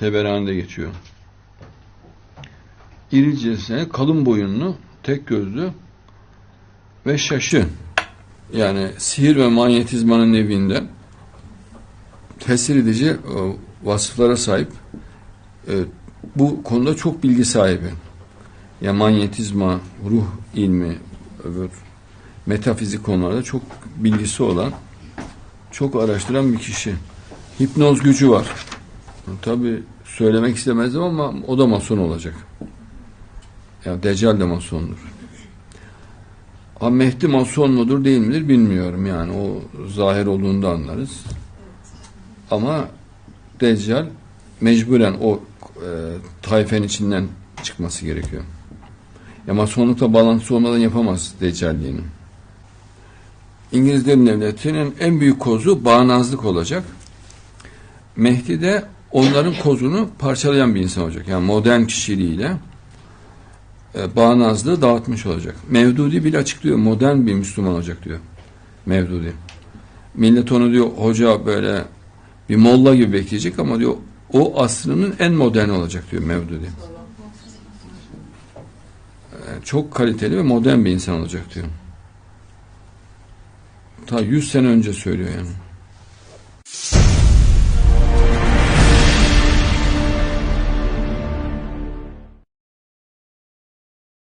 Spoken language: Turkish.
Teberani'de geçiyor. İricesine kalın boyunlu, tek gözlü ve şaşı. Yani sihir ve manyetizmanın evinde tesir edici e, vasıflara sahip. E, bu konuda çok bilgi sahibi. Ya manyetizma, ruh ilmi, öbür metafizik konularda çok bilgisi olan, çok araştıran bir kişi. Hipnoz gücü var. Tabi söylemek istemezdim ama o da mason olacak. Ya Deccal de masondur. Ha Mehdi mason mudur değil midir bilmiyorum yani o zahir olduğunda anlarız. Ama Deccal mecburen o e, tayfen içinden çıkması gerekiyor. Ya masonlukla bağlantısı olmadan yapamaz Deccalliğini. İngilizlerin devletinin en büyük kozu bağnazlık olacak. Mehdi de onların kozunu parçalayan bir insan olacak. Yani modern kişiliğiyle e, bağnazlığı dağıtmış olacak. Mevdudi bile açıklıyor. Modern bir Müslüman olacak diyor. Mevdudi. Millet onu diyor hoca böyle bir molla gibi bekleyecek ama diyor o asrının en moderni olacak diyor Mevdudi. E, çok kaliteli ve modern bir insan olacak diyor. Ta 100 sene önce söylüyor yani.